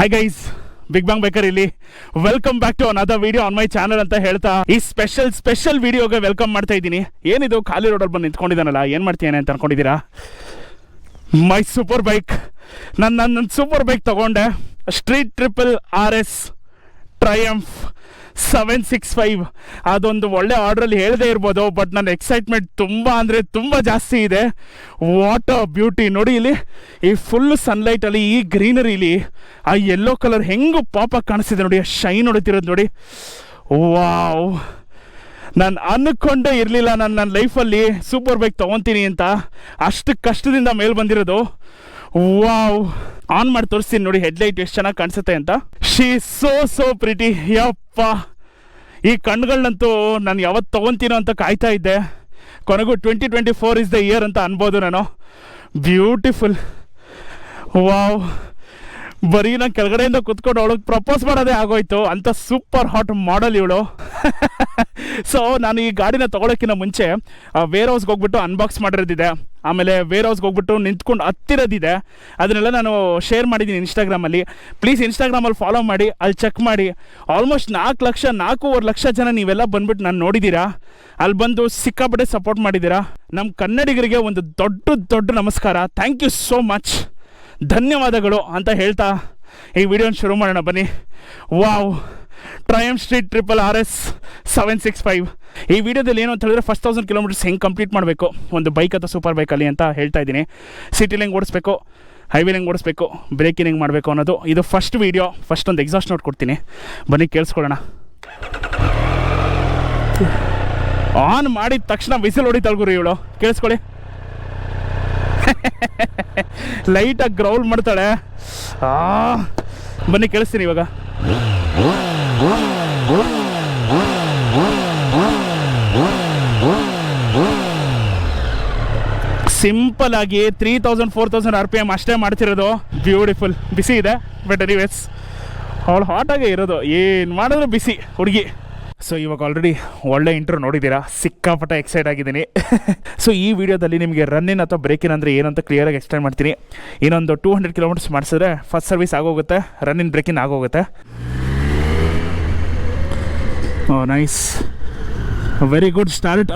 Hi guys big bang baker ಇಲ್ಲಿ. Welcome back to another video on my channel ಅಂತ ಹೇಳ್ತಾ ಈ special special ವಿಡಿಯೋಗೆ ವೆಲ್ಕಮ್ ಮಾಡ್ತಾ ಇದ್ದೀನಿ. ಏನಿದು? ಖಾಲಿ ರೋಡಲ್ಲಿ ಬಂದು ನಿಂತ್ಕೊಂಡಿದ್ದಾನಲ್ಲ, ಏನು ಮಾಡ್ತೀನಿ ಅಂತ ಅನ್ಕೊಂಡಿದ್ದೀರಾ? ಮೈ ಸೂಪರ್ ಬೈಕ್ ನನ್ನ ನನ್ನ ಸೂಪರ್ ಬೈಕ್ ತಗೊಂಡೆ. Street triple R S Triumph seven six five ಅದೊಂದು ಒಳ್ಳೆ ಆರ್ಡ್ರಲ್ಲಿ ಹೇಳದೇ ಇರ್ಬೋದು ಬಟ್ ನನ್ನ ಎಕ್ಸೈಟ್ಮೆಂಟ್ ತುಂಬ ಅಂದರೆ ತುಂಬ ಜಾಸ್ತಿ ಇದೆ. ವಾಟ್ ಅ ಬ್ಯೂಟಿ ನೋಡಿ ಇಲ್ಲಿ, ಈ ಫುಲ್ ಸನ್ಲೈಟಲ್ಲಿ ಈ ಗ್ರೀನರಿಲಿ ಆ ಯೆಲ್ಲೋ ಕಲರ್ ಹೆಂಗು ಪಾಪ ಕಾಣಿಸ್ತಿದೆ ನೋಡಿ ಶೈನ್ ಹೊಡಿತಿರೋದು ನೋಡಿ. ವಾವ್ ನಾನು ಅನ್ಕೊಂಡೇ ಇರಲಿಲ್ಲ ನಾನು ನನ್ನ ಲೈಫಲ್ಲಿ ಸೂಪರ್ ಬೈಕ್ ತೊಗೊತೀನಿ ಅಂತ. ಅಷ್ಟು ಕಷ್ಟದಿಂದ ಮೇಲೆ ಬಂದಿರೋದು. ವಾವ್ ಆನ್ ಮಾಡಿ ತೋರಿಸ್ತೀನಿ ನೋಡಿ ಹೆಡ್ಲೈಟ್ ಎಷ್ಟು ಚೆನ್ನಾಗಿ ಕಾಣಿಸುತ್ತೆ ಅಂತ. ಶೀ ಸೋ ಸೋ ಪ್ರಿಟಿ ಯಪ್ಪ. ಈ ಕಣ್ಗಳನ್ನಂತೂ ನಾನು ಯಾವತ್ತು ತೊಗೊತೀನೋ ಅಂತ ಕಾಯ್ತಾ ಇದ್ದೆ. ಕೊನೆಗೂ twenty twenty four is the year ಅಂತ ಅನ್ಬೋದು ನಾನು. ಬ್ಯೂಟಿಫುಲ್ ವಾವ್ ಬರೀ ನಾನು ಕೆಳಗಡೆಯಿಂದ ಕುತ್ಕೊಂಡು ಅವಳಿಗೆ ಪ್ರಪೋಸ್ ಮಾಡೋದೇ ಆಗೋಯ್ತು. ಅಂತ ಸೂಪರ್ ಹಾಟ್ ಮಾಡಲ್ ಇವಳು. ಸೊ ನಾನು ಈ ಗಾಡಿನ ತೊಗೊಳಕ್ಕಿಂತ ಮುಂಚೆ ವೇರ್ ಹೌಸ್ಗೆ ಹೋಗ್ಬಿಟ್ಟು ಅನ್ಬಾಕ್ಸ್ ಮಾಡಿರೋದಿದೆ. ಆಮೇಲೆ ವೇರ್ ಹೌಸ್ಗೆ ಹೋಗ್ಬಿಟ್ಟು ನಿಂತ್ಕೊಂಡು ಹತ್ತಿರದಿದೆ. ಅದನ್ನೆಲ್ಲ ನಾನು ಶೇರ್ ಮಾಡಿದ್ದೀನಿ ಇನ್ಸ್ಟಾಗ್ರಾಮಲ್ಲಿ ಪ್ಲೀಸ್ ಇನ್ಸ್ಟಾಗ್ರಾಮಲ್ಲಿ ಫಾಲೋ ಮಾಡಿ, ಅಲ್ಲಿ ಚೆಕ್ ಮಾಡಿ. ಆಲ್ಮೋಸ್ಟ್ ನಾಲ್ಕು ಲಕ್ಷ, ನಾಲ್ಕೂವರೆ ಲಕ್ಷ ಜನ ನೀವೆಲ್ಲ ಬಂದ್ಬಿಟ್ಟು ನಾನು ನೋಡಿದ್ದೀರಾ? ಅಲ್ಲಿ ಬಂದು ಸಿಕ್ಕಾಪಟ್ಟೆ ಸಪೋರ್ಟ್ ಮಾಡಿದ್ದೀರಾ? ನಮ್ಮ ಕನ್ನಡಿಗರಿಗೆ ಒಂದು ದೊಡ್ಡ ದೊಡ್ಡ ನಮಸ್ಕಾರ. ಥ್ಯಾಂಕ್ ಯು ಸೋ ಮಚ್ ಧನ್ಯವಾದಗಳು ಅಂತ ಹೇಳ್ತಾ ಈ ವಿಡಿಯೋನ ಶುರು ಮಾಡೋಣ ಬನ್ನಿ. Wow Triumph street triple R S seven six five ಈ ವಿಡಿಯೋದಲ್ಲಿ ಏನು ಅಂತ ಹೇಳಿದ್ರೆ ಫಸ್ಟ್ ತೌಸಂಡ್ ಕಿಲೋಮೀಟರ್ಸ್ ಹೆಂಗೆ ಕಂಪ್ಲೀಟ್ ಮಾಡಬೇಕು? ಒಂದು ಬೈಕ್ ಅಥವಾ ಸೂಪರ್ ಬೈಕಲ್ಲಿ ಅಂತ ಹೇಳ್ತಾ ಇದ್ದೀನಿ. ಸಿಟಿಲಿ ಹೆಂಗೆ ಓಡಿಸ್ಬೇಕು ಹೈವೇಲಿ ಹೆಂಗೆ ಓಡಿಸ್ಬೇಕು ಬ್ರೇಕಿಂಗ್ ಹೆಂಗೆ ಮಾಡಬೇಕು ಅನ್ನೋದು. ಇದು ಫಸ್ಟ್ ವೀಡಿಯೋ ಫಸ್ಟ್ ಒಂದು ಎಕ್ಸಾಸ್ಟ್ ನೋಟ್ ಕೊಡ್ತೀನಿ. ಬನ್ನಿ, ಕೇಳಿಸ್ಕೊಳ್ಳೋಣ. ಆನ್ ಮಾಡಿದ ತಕ್ಷಣ ಬಿಸಿಲು ಹೊಡಿತಾಳ್ಗುರಿ ಇವಳು. ಕೇಳಿಸ್ಕೊಳ್ಳಿ. ಲೈಟಾಗಿ ಗ್ರೌಲ್ ಮಾಡ್ತಾಳೆ. ಬನ್ನಿ, ಕೇಳಿಸ್ತೀನಿ ಇವಾಗ. ಸಿಂಪಲ್ ಆಗಿ three thousand four thousand R P M ಅಷ್ಟೇ ಮಾಡ್ತಿರೋದು. ಬ್ಯೂಟಿಫುಲ್ ಬಿಸಿ ಇದೆ ಬಟ್ ಎನಿವೇಸ್ ಅವಳು ಹಾಟಾಗೇ ಇರೋದು. ಏನು ಮಾಡಿದ್ರು ಬಿಸಿ ಹುಡುಗಿ. ಸೊ ಇವಾಗ ಆಲ್ರೆಡಿ ಒಳ್ಳೆ ಇಂಟ್ರೋ ನೋಡಿದ್ದೀರಾ? ಸಿಕ್ಕಾಪಟ್ಟೆ ಎಕ್ಸೈಟ್ ಆಗಿದ್ದೀನಿ. ಸೊ ಈ ವಿಡಿಯೋದಲ್ಲಿ ನಿಮಗೆ ರನ್ನಿನ್ ಅಥವಾ ಬ್ರೇಕಿನ್ ಅಂದರೆ ಏನಂತ ಕ್ಲಿಯರಾಗಿ ಎಕ್ಸ್ಪ್ಲೈನ್ ಮಾಡ್ತೀನಿ. ಇನ್ನೊಂದು ಟೂ ಹಂಡ್ರೆಡ್ ಕಿಲೋಮೀಟರ್ಸ್ ಮಾಡಿಸಿದ್ರೆ ಫಸ್ಟ್ ಸರ್ವಿಸ್ ಆಗೋಗುತ್ತೆ ರನ್ನಿನ್ ಬ್ರೇಕಿನ್ ಆಗೋಗುತ್ತೆ. Oh nice very good start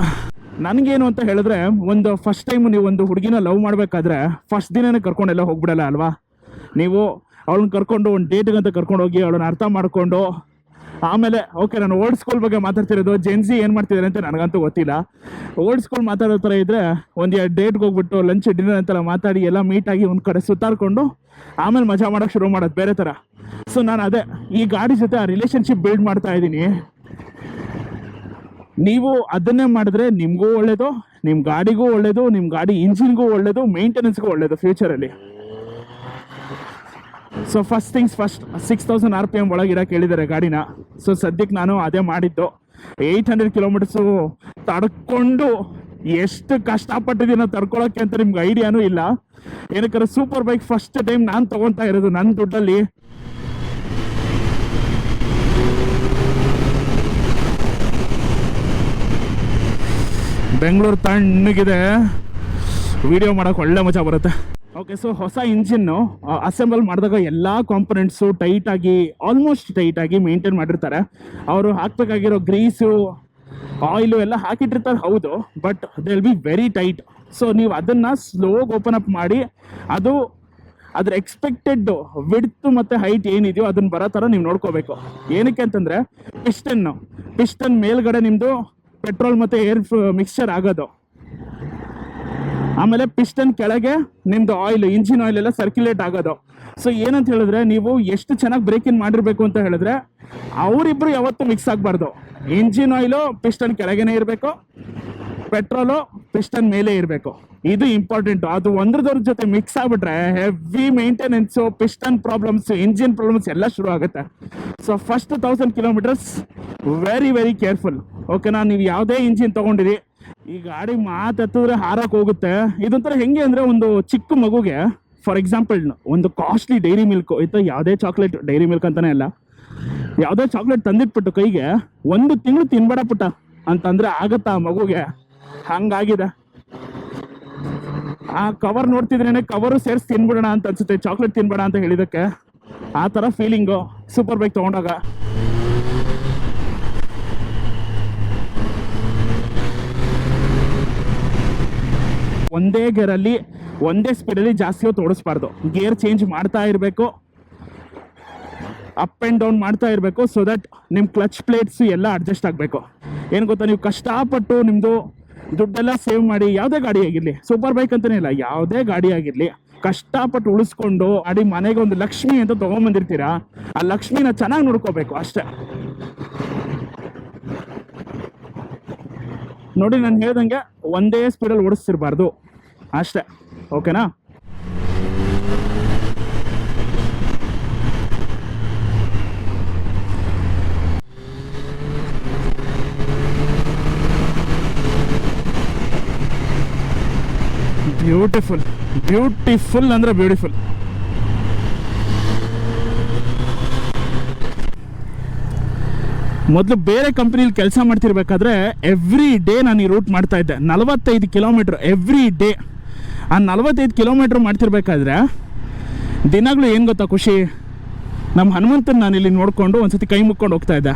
ನನಗೇನು ಅಂತ ಹೇಳಿದ್ರೆ, ಒಂದು ಫಸ್ಟ್ ಟೈಮ್ ನೀವು ಒಂದು ಹುಡುಗಿನ ಲವ್ ಮಾಡಬೇಕಾದ್ರೆ ಫಸ್ಟ್ ದಿನನೇ ಕರ್ಕೊಂಡೆಲ್ಲ ಹೋಗ್ಬಿಡಲ್ಲ ಅಲ್ವಾ? ನೀವು ಅವಳನ್ನ ಕರ್ಕೊಂಡು ಒಂದು ಡೇಟ್ಗೆ ಅಂತ ಕರ್ಕೊಂಡು ಹೋಗಿ ಅವಳನ್ನ ಅರ್ಥ ಮಾಡಿಕೊಂಡು, ಆಮೇಲೆ ಓಕೆ ನಾನು ಓಲ್ಡ್ ಸ್ಕೂಲ್ ಬಗ್ಗೆ ಮಾತಾಡ್ತಿರೋದು ಜೆನ್ಸಿ ಏನು ಮಾಡ್ತಿದ್ದಾರೆ ಅಂತ ನನಗಂತೂ ಗೊತ್ತಿಲ್ಲ. ಓಲ್ಡ್ ಸ್ಕೂಲ್ ಮಾತಾಡೋ ಥರ ಇದ್ದರೆ ಒಂದು ಎರಡು ಡೇಟ್ಗೆ ಹೋಗ್ಬಿಟ್ಟು ಲಂಚ್ ಡಿನ್ನರ್ ಅಂತೆಲ್ಲ ಮಾತಾಡಿ ಎಲ್ಲ ಮೀಟಾಗಿ ಒಂದು ಕಡೆ ಸುತ್ತಾಡ್ಕೊಂಡು, ಆಮೇಲೆ ಮಜಾ ಮಾಡೋಕ್ಕೆ ಶುರು ಮಾಡೋದು ಬೇರೆ ಥರ. ಸೊ ನಾನು ಅದೇ, ಈ ಗಾಡಿ ಜೊತೆ ಆ ರಿಲೇಷನ್ಶಿಪ್ ಬಿಲ್ಡ್ ಮಾಡ್ತಾ ಇದ್ದೀನಿ. ನೀವು ಅದನ್ನೇ ಮಾಡಿದ್ರೆ ನಿಮಗೂ ಒಳ್ಳೇದು ನಿಮ್ಮ ಗಾಡಿಗೂ ಒಳ್ಳೇದು ನಿಮ್ಮ ಗಾಡಿ ಇಂಜಿನ್ಗೂ ಒಳ್ಳೇದು ಮೇಂಟೆನೆನ್ಸ್ಗೂ ಒಳ್ಳೇದು ಫ್ಯೂಚರಲ್ಲಿ so first things first six thousand R P M ಒಳಗೆ ಇಡಕ್ಕೆ ಹೇಳಿದ್ದಾರೆ ಗಾಡಿನ. ಸೊ ಸದ್ಯಕ್ಕೆ ನಾನು ಅದೇ ಮಾಡಿದ್ದು. ಏಯ್ಟ್ ಹಂಡ್ರೆಡ್ ಕಿಲೋಮೀಟರ್ಸು ತಡ್ಕೊಂಡು ಎಷ್ಟು ಕಷ್ಟಪಟ್ಟಿದ್ದೀನೋ ತಡ್ಕೊಳಕ್ಕೆ ಅಂತ ನಿಮ್ಗೆ ಐಡಿಯಾನೂ ಇಲ್ಲ. ಏನಕ್ಕಾರೆ ಸೂಪರ್ ಬೈಕ್ ಫಸ್ಟ್ ಟೈಮ್ ನಾನು ತೊಗೊಳ್ತಾ ಇರೋದು ನನ್ನ ದುಡ್ಡಲ್ಲಿ. ಬೆಂಗಳೂರು ತಣ್ಣಗಿದೆ. ವಿಡಿಯೋ ಮಾಡೋಕೆ ಒಳ್ಳೆ ಮಜಾ ಬರುತ್ತೆ. ಓಕೆ ಸೊ ಹೊಸ ಇಂಜಿನ್ನು ಅಸೆಂಬಲ್ ಮಾಡಿದಾಗ ಎಲ್ಲ ಕಾಂಪೊನೆಂಟ್ಸು ಟೈಟಾಗಿ ಆಲ್ಮೋಸ್ಟ್ ಟೈಟಾಗಿ ಮೇಂಟೈನ್ ಮಾಡಿರ್ತಾರೆ. ಅವರು ಹಾಕ್ಬೇಕಾಗಿರೋ ಗ್ರೀಸು ಆಯಿಲು ಎಲ್ಲ ಹಾಕಿಟ್ಟಿರ್ತಾರೆ, ಹೌದು but they be very tight so ನೀವು ಅದನ್ನು ಸ್ಲೋಗ್ ಓಪನ್ ಅಪ್ ಮಾಡಿ, ಅದು ಅದ್ರ ಎಕ್ಸ್ಪೆಕ್ಟೆಡ್ ವಿಡ್ತ್ ಮತ್ತು ಹೈಟ್ ಏನಿದೆಯೋ ಅದನ್ನ ಬರೋ ಥರ ನೀವು ನೋಡ್ಕೋಬೇಕು. ಏನಕ್ಕೆ ಅಂತಂದರೆ ಪಿಸ್ಟನ್ ಪಿಸ್ಟನ್ ಮೇಲ್ಗಡೆ ನಿಮ್ಮದು ಪೆಟ್ರೋಲ್ ಮತ್ತು ಏರ್ ಮಿಕ್ಸ್ಚರ್ ಆಗೋದು. ಆಮೇಲೆ ಪಿಸ್ಟನ್ ಕೆಳಗೆ ನಿಮ್ದು ಆಯಿಲ್ ಇಂಜಿನ್ ಆಯಿಲ್ ಎಲ್ಲ ಸರ್ಕ್ಯುಲೇಟ್ ಆಗೋದು. ಸೊ ಏನಂತ ಹೇಳಿದ್ರೆ ನೀವು ಎಷ್ಟು ಚೆನ್ನಾಗಿ ಬ್ರೇಕ್ ಇನ್ ಮಾಡಿರ್ಬೇಕು ಅಂತ ಹೇಳಿದ್ರೆ, ಅವರಿಬ್ರು ಯಾವತ್ತೂ ಮಿಕ್ಸ್ ಆಗಬಾರ್ದು. ಇಂಜಿನ್ ಆಯಿಲು ಪಿಸ್ಟನ್ ಕೆಳಗೇನೆ ಇರಬೇಕು. ಪೆಟ್ರೋಲು ಪಿಸ್ಟನ್ ಮೇಲೆ ಇರಬೇಕು. ಇದು ಇಂಪಾರ್ಟೆಂಟ್ ಅದು ಒಂದ್ರದವ್ರ ಜೊತೆ ಮಿಕ್ಸ್ ಆಗ್ಬಿಟ್ರೆ heavy maintenance piston problems engine problems ಎಲ್ಲ ಶುರು ಆಗುತ್ತೆ. So first thousand kilometres very very careful ಓಕೆನಾ ನೀವು ಯಾವುದೇ ಇಂಜಿನ್ ತೊಗೊಂಡಿರಿ, ಈ ಗಾಡಿ ಮಾತತ್ತಿದ್ರೆ ಹಾರಕ್ಕೆ ಹೋಗುತ್ತೆ. ಇದೊಂಥರ ಹೆಂಗೆ ಅಂದರೆ ಒಂದು ಚಿಕ್ಕ ಮಗುಗೆ ಫಾರ್ ಎಕ್ಸಾಂಪಲ್ ಒಂದು ಕಾಸ್ಟ್ಲಿ ಡೈರಿ ಮಿಲ್ಕ್ ಆಯ್ತಾ ಯಾವುದೇ ಚಾಕ್ಲೇಟ್ ಡೈರಿ ಮಿಲ್ಕ್ ಅಂತಲೇ ಅಲ್ಲ, ಯಾವುದೇ ಚಾಕ್ಲೇಟ್ ತಂದಿಟ್ಬಿಟ್ಟು ಕೈಗೆ, ಒಂದು ತಿಂಗಳು ತಿನ್ಬೇಡ ಪುಟ್ಟ. ಅಂತಂದರೆ ಆಗುತ್ತಾ ಮಗುಗೆ? ಹಂಗಾಗಿದೆ. ಆ ಕವರ್ ನೋಡ್ತಿದ್ರೇನೆ ಕವರು ಸೇರಿಸಿ ತಿನ್ಬಿಡೋಣ ಅಂತ ಅನ್ಸುತ್ತೆ ಚಾಕ್ಲೇಟ್ ತಿನ್ಬೇಡ ಅಂತ ಹೇಳಿದಕ್ಕೆ ಆ ಥರ ಫೀಲಿಂಗು ಸೂಪರ್ ಬೈಕ್ ತೊಗೊಂಡಾಗ. ಒಂದೇ ಗೇರಲ್ಲಿ ಒಂದೇ ಸ್ಪೀಡಲ್ಲಿ ಜಾಸ್ತಿ ಹೊತ್ತು ಓಡಿಸ್ಬಾರ್ದು. ಗೇರ್ ಚೇಂಜ್ ಮಾಡ್ತಾ ಇರಬೇಕು. ಅಪ್ ಆ್ಯಂಡ್ ಡೌನ್ ಮಾಡ್ತಾ ಇರಬೇಕು ಸೊ ದಟ್ ನಿಮ್ಮ ಕ್ಲಚ್ ಪ್ಲೇಟ್ಸು ಎಲ್ಲ ಅಡ್ಜಸ್ಟ್ ಆಗಬೇಕು. ಏನು ಗೊತ್ತಾ, ನೀವು ಕಷ್ಟಪಟ್ಟು ನಿಮ್ಮದು ದುಡ್ಡೆಲ್ಲ ಸೇವ್ ಮಾಡಿ ಯಾವುದೇ ಗಾಡಿ ಆಗಿರಲಿ ಸೂಪರ್ ಬೈಕ್ ಅಂತಲೇ ಇಲ್ಲ, ಯಾವುದೇ ಗಾಡಿ ಆಗಿರಲಿ, ಕಷ್ಟಪಟ್ಟು ಉಳಿಸ್ಕೊಂಡು ಅಡಿ ಮನೆಗೆ ಒಂದು ಲಕ್ಷ್ಮಿ ಅಂತ ತೊಗೊಂಬಂದಿರ್ತೀರಾ, ಆ ಲಕ್ಷ್ಮಿನ ಚೆನ್ನಾಗಿ ನೋಡ್ಕೋಬೇಕು ಅಷ್ಟೇ. ನೋಡಿ, ನಾನು ಹೇಳ್ದಂಗೆ ಒಂದೇ ಸ್ಪೀಡಲ್ಲಿ ಓಡಿಸ್ತಿರ್ಬಾರ್ದು, ಅಷ್ಟೇ ಓಕೆನಾ ಬ್ಯೂಟಿಫುಲ್ ಬ್ಯೂಟಿಫುಲ್ ಅಂದ್ರೆ ಬ್ಯೂಟಿಫುಲ್ ಮೊದಲು ಬೇರೆ ಕಂಪ್ನಿಲಿ ಕೆಲಸ ಮಾಡ್ತಿರ್ಬೇಕಾದ್ರೆ ಎವ್ರಿ ಡೇ ನಾನು ಈ ರೂಟ್ ಮಾಡ್ತಾ ಇದ್ದೆ. ನಲವತ್ತೈದು ಕಿಲೋಮೀಟ್ರ್ ಎವ್ರಿ ಡೇ ಆ ನಲವತ್ತೈದು ಕಿಲೋಮೀಟ್ರ್ ಮಾಡ್ತಿರ್ಬೇಕಾದ್ರೆ ದಿನಾಗ್ಲೂ ಏನು ಗೊತ್ತಾ ಖುಷಿ? ನಮ್ಮ ಹನುಮಂತನ ನಾನು ಇಲ್ಲಿ ನೋಡಿಕೊಂಡು ಒಂದ್ಸತಿ ಕೈ ಮುಕ್ಕೊಂಡು ಹೋಗ್ತಾ ಇದ್ದೆ.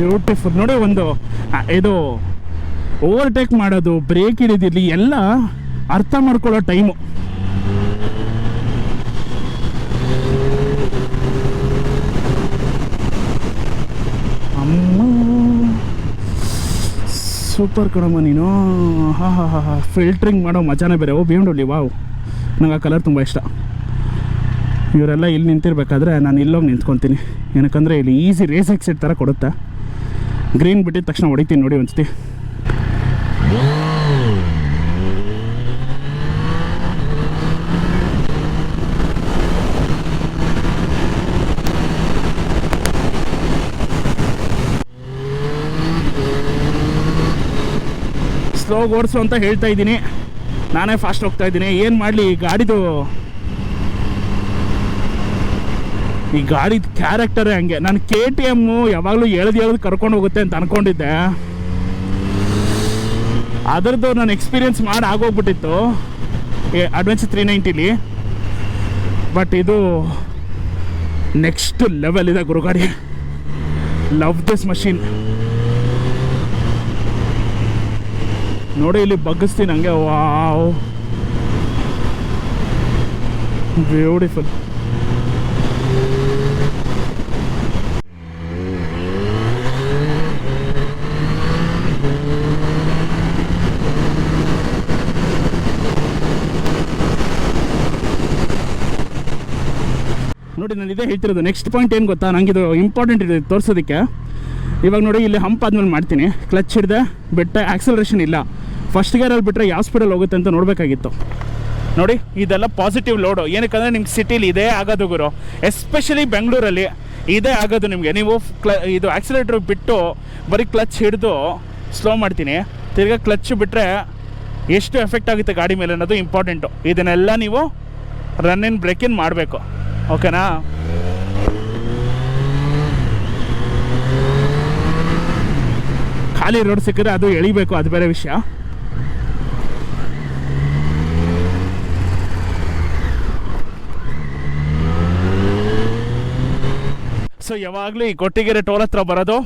ಬ್ಯೂಟಿಫುಲ್ ನೋಡಿ ಒಂದು ಇದು ಓವರ್ಟೇಕ್ ಮಾಡೋದು ಬ್ರೇಕ್ ಹಿಡಿದಿರಲಿ, ಎಲ್ಲ ಅರ್ಥ ಮಾಡ್ಕೊಳ್ಳೋ ಟೈಮು ಅಮ್ಮ ಸೂಪರ್ ಕಣಮ್ಮ ನೀನು. ಹಾ ಹಾ ಹಾ ಹಾ. ಫಿಲ್ಟ್ರಿಂಗ್ ಮಾಡೋ ಮಜಾನೇ ಬೇರೆ. Oh B M W wow. ನಂಗೆ ಆ ಕಲರ್ ತುಂಬ ಇಷ್ಟ. ಇವರೆಲ್ಲ ಇಲ್ಲಿ ನಿಂತಿರ್ಬೇಕಾದ್ರೆ ನಾನು ಇಲ್ಲೋಗಿ ನಿಂತ್ಕೊತೀನಿ. ಏನಕ್ಕಂದರೆ ಇಲ್ಲಿ ಈಸಿ ರೇಸ್ ಎಕ್ಸಿಟ್ ಥರ ಕೊಡುತ್ತೆ. ಗ್ರೀನ್ ಬಿಟ್ಟಿದ ತಕ್ಷಣ ಹೊಡಿತೀನಿ ನೋಡಿ ಒಂದ್ಸತಿ. ಸ್ಲೋ ಓಡಿಸು ಅಂತ ಹೇಳ್ತಾ ಇದ್ದೀನಿ. ನಾನೇ ಫಾಸ್ಟ್ ಹೋಗ್ತಾ ಇದ್ದೀನಿ. ಏನು ಮಾಡಲಿ ಗಾಡಿದು? ಈ ಗಾಡಿ ಕ್ಯಾರೆಕ್ಟರೇ ಹಂಗೆ. ನಾನು ಕೆ ಟಿ ಎಮ್ಮು ಯಾವಾಗಲೂ ಎಳ್ದು ಎಳ್ದು ಕರ್ಕೊಂಡು ಹೋಗುತ್ತೆ ಅಂತ ಅನ್ಕೊಂಡಿದ್ದೆ. ಅದರದ್ದು ನಾನು ಎಕ್ಸ್ಪೀರಿಯನ್ಸ್ ಮಾಡಿ ಆಗೋಗ್ಬಿಟ್ಟಿತ್ತು. ಅಡ್ವೆಂಚರ್ ತ್ರೀ ನೈಂಟಿಲಿ ಬಟ್ ಇದು ನೆಕ್ಸ್ಟ್ ಲೆವೆಲ್ ಇದೆ ಗುರುಗಾಡಿ ಲವ್ ದಿಸ್ ಮಷೀನ್ ನೋಡಿ ಇಲ್ಲಿ ಬಗ್ಗಿಸ್ತೀನಿ ಹಂಗೆ. ವಾವ್ ಬ್ಯೂಟಿಫುಲ್ ನೋಡಿ ಇದೇ ಹೇಳ್ತಿರೋದು ನೆಕ್ಸ್ಟ್ ಪಾಯಿಂಟ್ ಏನು ಗೊತ್ತಾ? ನಂಗೆ ಇದು ಇಂಪಾರ್ಟೆಂಟ್ ಇದೆ ತೋರಿಸೋದಕ್ಕೆ. ಇವಾಗ ನೋಡಿ, ಇಲ್ಲಿ ಹಂಪ್ ಆದ್ಮೇಲೆ ಮಾಡ್ತೀನಿ. ಕ್ಲಚ್ ಹಿಡ್ದೆ, ಬಿಟ್ಟ ಆಕ್ಸಲರೇಷನ್ ಇಲ್ಲ. ಫಸ್ಟ್ ಗೇರಲ್ಲಿ ಬಿಟ್ಟರೆ ಯಾವ ಸ್ಪೀಡಲ್ಲಿ ಹೋಗುತ್ತೆ ಅಂತ ನೋಡಬೇಕಾಗಿತ್ತು. ನೋಡಿ, ಇದೆಲ್ಲ ಪಾಸಿಟಿವ್ ಲೋಡು ಏನಕ್ಕಂದರೆ ನಿಮ್ಗೆ ಸಿಟಿಲಿ ಇದೇ ಆಗೋದು ಗುರು. ಎಸ್ಪೆಷಲಿ ಬೆಂಗಳೂರಲ್ಲಿ ಇದೇ ಆಗೋದು ನಿಮಗೆ. ನೀವು ಕ್ಲ ಇದು ಆಕ್ಸಿಲೇಟ್ರ್ ಬಿಟ್ಟು ಬರೀ ಕ್ಲಚ್ ಹಿಡಿದು ಸ್ಲೋ ಮಾಡ್ತೀನಿ. ತಿರ್ಗಾ ಕ್ಲಚ್ ಬಿಟ್ಟರೆ ಎಷ್ಟು ಎಫೆಕ್ಟ್ ಆಗುತ್ತೆ ಗಾಡಿ ಮೇಲೆ ಅನ್ನೋದು ಇಂಪಾರ್ಟೆಂಟು ಇದನ್ನೆಲ್ಲ ನೀವು ರನ್ ಇನ್ ಬ್ರೇಕ್ ಮಾಡಬೇಕು. ಓಕೆನಾ? ಖಾಲಿ ರೋಡ್ ಸಿಕ್ಕಿದ್ರೆ ಅದು ಎಳಿಬೇಕು, ಅದು ಬೇರೆ ವಿಷಯ. ಸೊ ಯಾವಾಗಲೂ ಈ ಕೊಟ್ಟಿಗೆರೆ ಟೋಲ್ ಹತ್ರ ಬರೋದು,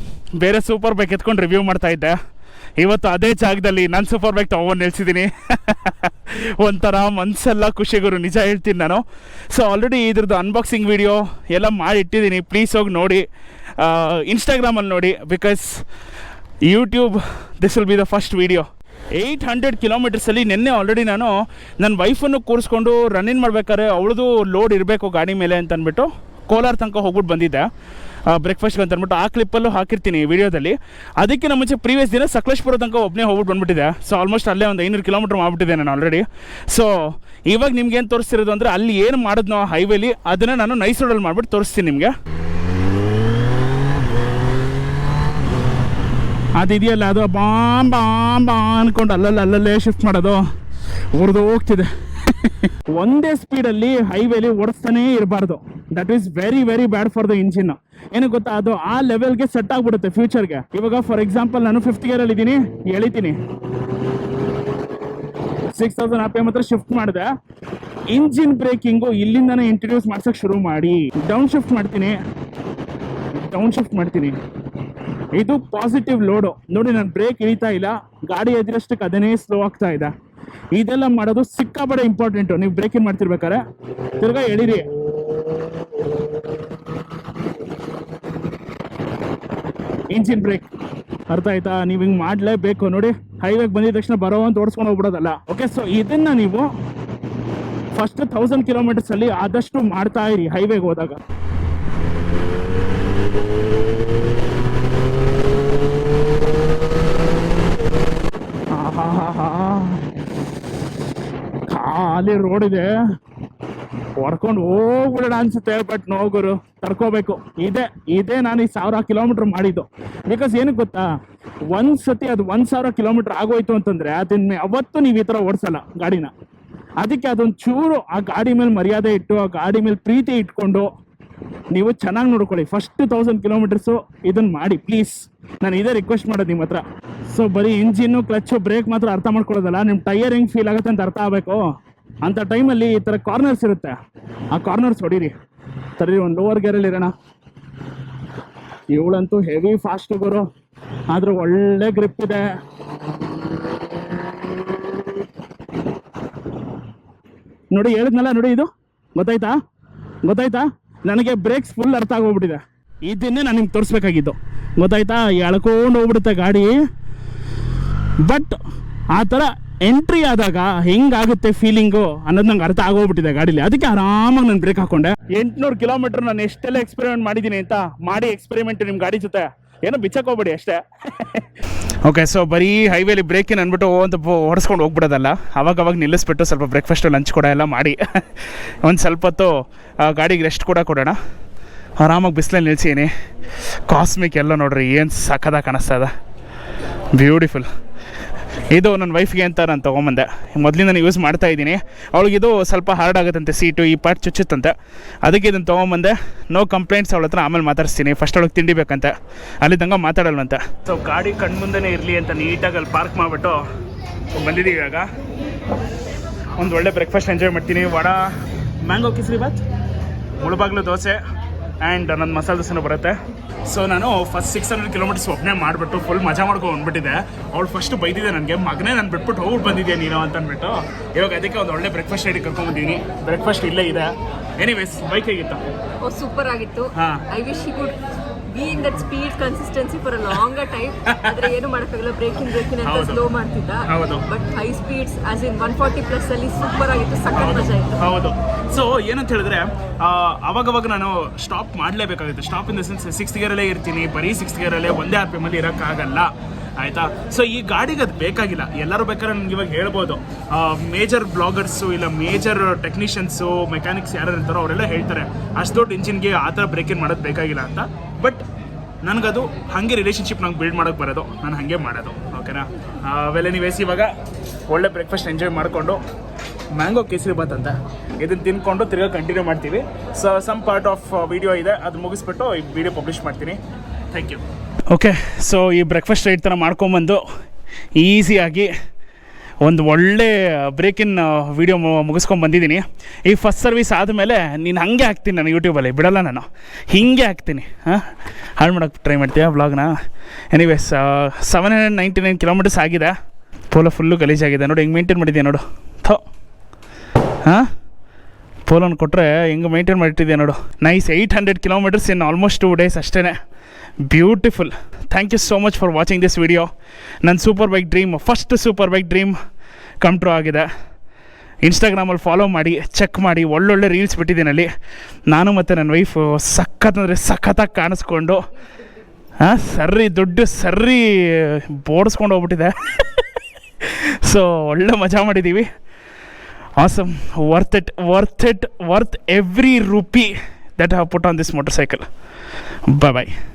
ಬೇರೆ ಸೂಪರ್ ಬೈಕ್ ಎತ್ಕೊಂಡು ರಿವ್ಯೂ ಮಾಡ್ತಾ ಇದ್ದೆ. ಇವತ್ತು ಅದೇ ಜಾಗದಲ್ಲಿ ನಾನು ಸೂಪರ್ ಬೈಕ್ ತೊಗೊಂಡು ನಿಲ್ಸಿದ್ದೀನಿ. ಒಂಥರ ಮನಸ್ಸೆಲ್ಲ ಖುಷಿಗುರು ನಿಜ ಹೇಳ್ತೀನಿ ನಾನು. ಸೊ ಆಲ್ರೆಡಿ ಇದ್ರದ್ದು ಅನ್ಬಾಕ್ಸಿಂಗ್ ವಿಡಿಯೋ ಎಲ್ಲ ಮಾಡಿ ಇಟ್ಟಿದ್ದೀನಿ. ಪ್ಲೀಸ್ ಹೋಗಿ ನೋಡಿ ಇನ್ಸ್ಟಾಗ್ರಾಮಲ್ಲಿ ನೋಡಿ because YouTube this will be the first video eight hundred ಕಿಲೋಮೀಟರ್ಸಲ್ಲಿ ನಿನ್ನೆ ಆಲ್ರೆಡಿ ನಾನು ನನ್ನ ವೈಫನ್ನು ಕೂರಿಸ್ಕೊಂಡು ರನ್ನಿಂಗ್ ಮಾಡ್ಬೇಕಾದ್ರೆ ಅವಳದು ಲೋಡ್ ಇರಬೇಕು ಗಾಡಿ ಮೇಲೆ ಅಂತ ಅಂದ್ಬಿಟ್ಟು ಕೋಲಾರ ತನಕ ಹೋಗ್ಬಿಟ್ಟು ಬಂದಿದ್ದೆ. ಬ್ರೇಕ್ಫಾಸ್ಟ್ಗೆ ಅಂತ ಅಂದ್ಬಿಟ್ಟು ಆ ಕ್ಲಿಪ್ಪಲ್ಲೂ ಹಾಕಿರ್ತೀನಿ ವಿಡಿಯೋದಲ್ಲಿ ನಮ್ಮ ಮುಂಚೆ ಪ್ರೀವಿಯಸ್ ದಿನ ಸಕಲೇಶ್ಪುರ ತನಕ ಒಬ್ಬನೇ ಹೋಗ್ಬಿಟ್ಟು ಬಂದ್ಬಿಟ್ಟಿದೆ. ಸೊ ಆಲ್ಮೋಸ್ಟ್ ಅಲ್ಲೇ ಒಂದು ಐನೂರು ಕಿಲೋಮೀಟ್ರ್ ಮಾಡ್ಬಿಟ್ಟಿದ್ದೆ ನಾನು ಆಲ್ರೆಡಿ ಸೊ ಇವಾಗ ನಿಮ್ಗೆ ಏನು ತೋರಿಸ್ತಿರೋದು ಅಂದರೆ ಅಲ್ಲಿ ಏನು ಮಾಡಿದ್ನೋ ಹೈವೇಲಿ ಅದನ್ನು ನಾನು ನೈಸ್ ರೋಡಲ್ಲಿ ಮಾಡಿಬಿಟ್ಟು ತೋರಿಸ್ತೀನಿ ನಿಮಗೆ. ಅದಿದೆಯಲ್ಲ ಅದು ಬಾಮ್ ಬಾಮ್ ಅಂದ್ಕೊಂಡು ಅಲ್ಲಲ್ಲಿ ಅಲ್ಲಲ್ಲೇ ಶಿಫ್ಟ್ ಮಾಡೋದು. ಉರಿದು ಹೋಗ್ತಿದೆ. ಒಂದೇ ಸ್ಪೀಡಲ್ಲಿ ಹೈವೇಲಿ ಓಡಿಸ್ತಾನೇ ಇರಬಾರ್ದು. That is very very bad for the engine ಏನು ಗೊತ್ತಾ, ಅದು ಆ ಲೆವೆಲ್ಗೆ ಸೆಟ್ ಆಗ್ಬಿಡುತ್ತೆ ಫ್ಯೂಚರ್ಗೆ ಇವಾಗ ಫಾರ್ ಎಕ್ಸಾಂಪಲ್ ನಾನು ಫಿಫ್ತ್ ಗೇರಲ್ಲಿ ಇದ್ದೀನಿ, ಎಳಿತೀನಿ. ಸಿಕ್ಸ್ ತೌಸಂಡ್ ಆರ್ ಮಾತ್ರ ಶಿಫ್ಟ್ ಮಾಡಿದೆ. ಇಂಜಿನ್ ಬ್ರೇಕಿಂಗು ಇಲ್ಲಿಂದನೇ ಇಂಟ್ರಡ್ಯೂಸ್ ಮಾಡ್ಸೋಕೆ ಶುರು ಮಾಡಿ. ಡೌನ್ ಶಿಫ್ಟ್ ಮಾಡ್ತೀನಿ. ಡೌನ್ ಶಿಫ್ಟ್ ಮಾಡ್ತೀನಿ. ಇದು ಪಾಸಿಟಿವ್ ಲೋಡು ನೋಡಿ, ನಾನು ಬ್ರೇಕ್ ಇಳಿತಾ ಇಲ್ಲ. ಗಾಡಿ ಎದುರಷ್ಟಕ್ಕೆ ಅದನ್ನೇ ಸ್ಲೋ ಆಗ್ತಾ ಇದೆ. ಇದೆಲ್ಲ ಮಾಡೋದು ಸಿಕ್ಕಾಪಡೆ ಇಂಪಾರ್ಟೆಂಟು ನೀವು ಬ್ರೇಕಿಂಗ್ ಮಾಡ್ತಿರ್ಬೇಕಾರೆ ತಿರ್ಗಾ ಎಳಿರಿ. ಇಂಜಿನ್ ಬ್ರೇಕ್ ಅರ್ಥ ಆಯ್ತಾ? ನೀವು ಹಿಂಗೆ ಮಾಡಲೇಬೇಕು. ನೋಡಿ ಹೈವೇಗೆ ಬಂದಿದ ತಕ್ಷಣ ಬರೋ ಅಂತ ಓಡಿಸ್ಕೊಂಡು ಹೋಗ್ಬಿಡೋದಲ್ಲ. ಓಕೆ ಸೊ ಇದನ್ನ ನೀವು ಫಸ್ಟ್ ತೌಸಂಡ್ ಕಿಲೋಮೀಟರ್ಸ್ ಅಲ್ಲಿ ಆದಷ್ಟು ಮಾಡ್ತಾ ಇರಿ ಹೈವೇಗೆ ಹೋದಾಗ. ಆಹಾಹಾಹಾ. ಖಾಲಿ ರೋಡ್ ಇದೆ. ಹೊಡ್ಕೊಂಡು ಹೋಗ್ಬಿಡೋಣ ಅನ್ಸುತ್ತೆ ಬಟ್ ನೋಗುರು ತಡ್ಕೋಬೇಕು. ಇದೆ, ಇದೇ ನಾನು ಈ ಸಾವಿರ ಕಿಲೋಮೀಟರ್ ಮಾಡಿದ್ದು. ಬಿಕಾಸ್ ಏನಕ್ಕೆ ಗೊತ್ತಾ? ಒಂದ್ ಸತಿ ಅದು ಒಂದ್ ಸಾವಿರ ಕಿಲೋಮೀಟರ್ ಆಗೋಯ್ತು ಅಂತಂದ್ರೆ ಅದನ್ನ ಯಾವತ್ತೂ ನೀವು ಈ ತರ ಓಡಿಸಲ್ಲ ಗಾಡಿನ. ಅದಕ್ಕೆ ಅದೊಂದು ಚೂರು ಆ ಗಾಡಿ ಮೇಲೆ ಮರ್ಯಾದೆ ಇಟ್ಟು, ಆ ಗಾಡಿ ಮೇಲೆ ಪ್ರೀತಿ ಇಟ್ಕೊಂಡು ನೀವು ಚೆನ್ನಾಗಿ ನೋಡ್ಕೊಳ್ಳಿ. ಫಸ್ಟ್ ತೌಸಂಡ್ ಕಿಲೋಮೀಟರ್ಸು ಇದನ್ನು ಮಾಡಿ ಪ್ಲೀಸ್ ನಾನು ಇದೇ ರಿಕ್ವೆಸ್ಟ್ ಮಾಡೋದು ನಿಮ್ಮ ಹತ್ರ. ಸೊ ಬರೀ ಇಂಜಿನ್ನು ಕ್ಲಚ್ಚು ಬ್ರೇಕ್ ಮಾತ್ರ ಅರ್ಥ ಮಾಡ್ಕೊಳ್ಳೋದಲ್ಲ? ನಿಮ್ಮ ಟೈಯರ್ ಹೆಂಗೆ ಫೀಲ್ ಆಗುತ್ತೆ ಅಂತ ಅರ್ಥ ಆಗಬೇಕು? ಅಂತ ಟೈಮಲ್ಲಿ ಈ ಥರ ಕಾರ್ನರ್ಸ್ ಇರುತ್ತೆ. ಆ ಕಾರ್ನರ್ಸ್ ಹೊಡೀರಿ. ಸರಿ ಒಂದು ಲೋವರ್ ಗೇರಲ್ಲಿ ಇರೋಣ. ಇವಳಂತೂ ಹೆವಿ ಫಾಸ್ಟ್ ಗುರು ಆದರೂ ಒಳ್ಳೆ ಗ್ರಿಪ್ ಇದೆ. ನೋಡಿ, ಹೇಳಿದ್ನಲ್ಲ ನೋಡಿ ಇದು? ಗೊತ್ತಾಯ್ತಾ? ಗೊತ್ತಾಯ್ತಾ? ನನಗೆ ಬ್ರೇಕ್ಸ್ ಫುಲ್ ಅರ್ಥ ಆಗೋಗ್ಬಿಟ್ಟಿದೆ. ಇದನ್ನೇ ನಾನು ನಿಮ್ಗೆ ತೋರಿಸ್ಬೇಕಾಗಿದ್ದು. ಗೊತ್ತಾಯ್ತಾ? ಎಳ್ಕೊಂಡು ಹೋಗ್ಬಿಡುತ್ತೆ ಗಾಡಿ. ಬಟ್ ಆ ಥರ ಎಂಟ್ರಿ ಆದಾಗ ಹೆಂಗಾಗುತ್ತೆ ಫೀಲಿಂಗು ಅನ್ನೋದು ನಂಗೆ ಅರ್ಥ ಆಗೋಗ್ಬಿಟ್ಟಿದೆ ಗಾಡೀಲಿ. ಅದಕ್ಕೆ ಆರಾಮಾಗಿ ನಾನು ಬ್ರೇಕ್ ಹಾಕೊಂಡೆ. ಎಂಟ್ನೂರು ಕಿಲೋಮೀಟರ್ ನಾನು ಎಷ್ಟೆಲ್ಲ ಎಕ್ಸ್ಪೆರಿಮೆಂಟ್ ಮಾಡಿದ್ದೀನಿ ಅಂತ ಮಾಡಿ ಎಕ್ಸ್ಪೆರಿಮೆಂಟ್ ನಿಮ್ಮ ಗಾಡಿ ಜೊತೆ. ಏನೋ ಬಿಚ್ಚಕ್ಕೆ ಹೋಗ್ಬೇಡಿ ಅಷ್ಟೇ. ಓಕೆ ಸೊ ಬರೀ ಹೈವೇಲಿ ಬ್ರೇಕಿನ ಅಂದ್ಬಿಟ್ಟು ಅಂತ ಓಡಿಸ್ಕೊಂಡು ಹೋಗ್ಬಿಡೋದಲ್ಲ. ಅವಾಗ ಅವಾಗ ನಿಲ್ಲಿಸ್ಬಿಟ್ಟು ಸ್ವಲ್ಪ ಬ್ರೇಕ್ಫಾಸ್ಟು ಲಂಚ್ ಕೂಡ ಎಲ್ಲ ಮಾಡಿ. ಒಂದು ಸ್ವಲ್ಪ ಹೊತ್ತು ಗಾಡಿಗೆ ರೆಸ್ಟ್ ಕೂಡ ಕೊಡೋಣ. ಆರಾಮಾಗಿ ಬಿಸಿಲಲ್ಲಿ ನಿಲ್ಸೀನಿ ಕಾಸ್ಮಿಕ್ ಎಲ್ಲ ನೋಡ್ರಿ, ಏನು ಸಖದಾಗ ಕಾಣಿಸ್ತಾ ಇದೆ. ಬ್ಯೂಟಿಫುಲ್ ಇದು ನನ್ನ ವೈಫ್ಗೆ ಅಂತ ನಾನು ತೊಗೊಂಬಂದೆ. ಮೊದಲಿಂದ ನಾನು ಯೂಸ್ ಮಾಡ್ತಾ ಇದ್ದೀನಿ. ಅವಳಿಗೆ ಇದು ಸ್ವಲ್ಪ ಹಾರ್ಡ್ ಆಗುತ್ತಂತೆ ಸೀಟು ಈ ಪಾರ್ಟ್ ಚುಚ್ಚುತ್ತಂತೆ. ಅದಕ್ಕೆ ಇದನ್ನು ತೊಗೊಂಬಂದೆ. ನೋ ಕಂಪ್ಲೇಂಟ್ಸ್ ಅವಳ ಹತ್ರ ಆಮೇಲೆ ಮಾತಾಡಿಸ್ತೀನಿ ಫಸ್ಟ್ ಅವಳಿಗೆ ತಿಂಡಿ ಬೇಕಂತೆ. ಅಲ್ಲಿ ತನಕ ಮಾತಾಡಲ್ವಂತೆ. ಸೊ ಗಾಡಿ ಕಣ್ಮುಂದೆನೇ ಇರಲಿ ಅಂತ ನೀಟಾಗಿ ಅಲ್ಲಿ ಪಾರ್ಕ್ ಮಾಡಿಬಿಟ್ಟು ಬಂದಿದ್ದೀವಿ ಇವಾಗ. ಒಂದು ಒಳ್ಳೆ ಬ್ರೇಕ್ಫಾಸ್ಟ್ ಎಂಜಾಯ್ ಮಾಡ್ತೀನಿ. ವಡ ಮ್ಯಾಂಗೋ ಕಿಸ್ರಿ ಬಾತ್ ಮುಳುಬಾಗ್ಲು ದೋಸೆ ಆ್ಯಂಡ್ ನನ್ನ ಮಸಾಲೆ ದೋಸೆನೂ ಬರುತ್ತೆ. ಸೊ ನಾನು ಫಸ್ಟ್ ಸಿಕ್ಸ್ ಹಂಡ್ರೆಡ್ ಕಿಲೋಮೀಟರ್ಸ್ ಒಬ್ಬನೇ ಮಾಡಿಬಿಟ್ಟು ಫುಲ್ ಮಜಾ ಮಾಡ್ಕೊಂಡು ಬಂದ್ಬಿಟ್ಟಿದೆ ಅವಳು ಫಸ್ಟ್ ಬೈದಿದೆ ನನಗೆ ಮಗನೇ ನಾನು ಬಿಟ್ಬಿಟ್ಟು ಹೋಗ್ಬಿಟ್ಟು ಬಂದಿದ್ದೆ ನೀನು? ಅಂತ ಅಂದ್ಬಿಟ್ಟು ಇವಾಗ ಅದಕ್ಕೆ ಒಂದು ಒಳ್ಳೆ ಬ್ರೇಕ್ಫಾಸ್ಟ್ ಹೇಳಿ ಕರ್ಕೊಂಡ್ಬಂದಿದ್ದೀನಿ ಬ್ರೇಕ್ಫಾಸ್ಟ್ ಇಲ್ಲೇ ಇದೆ. ಎನಿವೇಸ್ ಬೈಕ್ ಹೇಗಿತ್ತು? ಸೂಪರ್ ಆಗಿತ್ತು. ಹಾಂ. I wish in that speed consistency for a long time ಆದ್ರೆ ಏನು ಮಾಡೋಕ್ಕಾಗಲ್ಲ. ಬ್ರೇಕಿಂಗ್ ಬ್ರೇಕಿಂಗ್ ಅಂತ ಹೌದು. ಸ್ಲೋ ಮಾಡ್ತಿದ್ದ. ಹೌದು. But high speeds as in one forty plus ಅಲ್ಲಿ ಸೂಪರ್ ಆಗಿತ್ತು ಸಖತ್ ಮಜಾ ಇತ್ತು. ಹೌದು. ಸೊ ಏನಂತ ಹೇಳಿದ್ರೆ ಆ, ಅವಾಗವಾಗ ನಾನು stop ಮಾಡಲೇಬೇಕಾಗುತ್ತೆ. Stop in the sense six ಗೇರಲ್ಲೇ ಇರ್ತೀನಿ. ಬರೀ ಸಿಕ್ಸ್ ಗೇರಲ್ಲೇ ಒಂದೇ ಆರ್ ಪಿ ಎಮ್ಮಲ್ಲಿ ಇರೋಕ್ಕಾಗಲ್ಲ. ಆಯ್ತಾ? ಸೊ ಈ ಗಾಡಿಗೆ ಅದು ಬೇಕಾಗಿಲ್ಲ. ಎಲ್ಲರೂ ಬೇಕಾದ್ರೆ ನನಗೆ ಇವಾಗ ಹೇಳ್ಬೋದು. ಮೇಜರ್ ಬ್ಲಾಗರ್ಸು ಇಲ್ಲ ಮೇಜರ್ ಟೆಕ್ನಿಷಿಯನ್ಸು ಮೆಕ್ಯಾನಿಕ್ಸ್ ಯಾರು ಇರ್ತಾರೋ ಅವರೆಲ್ಲ ಹೇಳ್ತಾರೆ ಅಷ್ಟು ದೊಡ್ಡ ಇಂಜಿನ್ಗೆ ಆ ಥರ ಬ್ರೇಕಿಂಗ್ ಮಾಡೋದು ಬೇಕಾಗಿಲ್ಲ ಅಂತ. ಬಟ್ ನನಗದು ಹಾಗೆ ರಿಲೇಷನ್ಶಿಪ್ ನಂಗೆ ಬಿಲ್ಡ್ ಮಾಡೋಕ್ಕೆ ಬರೋದು, ನಾನು ಹಾಗೆ ಮಾಡೋದು ಓಕೆನಾ ಆಮೇಲೆ ನೀವು ವೇಸ್ ಇವಾಗ ಒಳ್ಳೆ ಬ್ರೇಕ್ಫಾಸ್ಟ್ ಎಂಜಾಯ್ ಮಾಡಿಕೊಂಡು ಮ್ಯಾಂಗೋ ಕೇಸರಿ ಬಾತ್ ಅಂತ ಇದನ್ನು ತಿನ್ಕೊಂಡು ತಿರ್ಗಾ ಕಂಟಿನ್ಯೂ ಮಾಡ್ತೀವಿ. So some part of video ಇದೆ, ಅದು ಮುಗಿಸ್ಬಿಟ್ಟು ಈ ವಿಡಿಯೋ ಪಬ್ಲಿಷ್ ಮಾಡ್ತೀನಿ. ಥ್ಯಾಂಕ್ ಯು ಓಕೆ ಸೊ ಈ ಬ್ರೇಕ್ಫಾಸ್ಟ್ ರೈಟ್ ಥರ ಮಾಡ್ಕೊಂಬಂದು ಈಸಿಯಾಗಿ ಒಂದು ಒಳ್ಳೆ ಬ್ರೇಕಿನ್ ವೀಡಿಯೋ ಮುಗಿಸ್ಕೊಂಡು ಬಂದಿದ್ದೀನಿ. ಈ ಫಸ್ಟ್ ಸರ್ವಿಸ್ ಆದಮೇಲೆ ನೀನು ಹಾಗೆ ಹಾಕ್ತೀನಿ ನಾನು ಯೂಟ್ಯೂಬಲ್ಲಿ ಬಿಡಲ್ಲ ನಾನು. ಹೀಗೆ ಹಾಕ್ತೀನಿ. ಹಾಂ? ಹಾಳು ಮಾಡೋಕ್ಕೆ ಟ್ರೈ ಮಾಡ್ತೀಯಾ ಬ್ಲಾಗ್ನ anyways seven hundred ninety nine kilometres ಆಗಿದೆ. ಪೋಲೋ ಫುಲ್ಲು ಗಲೀಜಾಗಿದೆ. ನೋಡಿ, ಹೆಂಗೆ ಮೇಂಟೈನ್ ಮಾಡಿದ್ಯಾ ನೋಡು. ಥೋ. ಹಾಂ? ಪೋಲೋನ್ ಕೊಟ್ಟರೆ ಹೆಂಗೆ ಮೇಂಟೈನ್ ಮಾಡಿಟ್ಟಿದ್ಯಾ ನೋಡು. Nice eight hundred kilometres in almost two days ಅಷ್ಟೇ beautiful thank you so much for watching this video ನನ್ನ super bike dream first super bike dream come true ಆಗಿದೆ ಇನ್ಸ್ಟಾಗ್ರಾಮಲ್ಲಿ ಫಾಲೋ ಮಾಡಿ ಚೆಕ್ ಮಾಡಿ, ಒಳ್ಳೊಳ್ಳೆ ರೀಲ್ಸ್ ಬಿಟ್ಟಿದ್ದೀನಿ ಅಲ್ಲಿ. ನಾನು ಮತ್ತು ನನ್ನ ವೈಫು ಸಖತ್ ಅಂದರೆ ಸಖತ್ತಾಗಿ ಕಾಣಿಸ್ಕೊಂಡು ಹಾಂ ಸರ್ರಿ ದುಡ್ಡು ಸರ್ರಿ ಬೋಡಿಸ್ಕೊಂಡು ಹೋಗ್ಬಿಟ್ಟಿದೆ. ಸೊ ಒಳ್ಳೆ ಮಜಾ ಮಾಡಿದ್ದೀವಿ awesome worth it worth it worth every rupee that have put on this motorcycle bye bye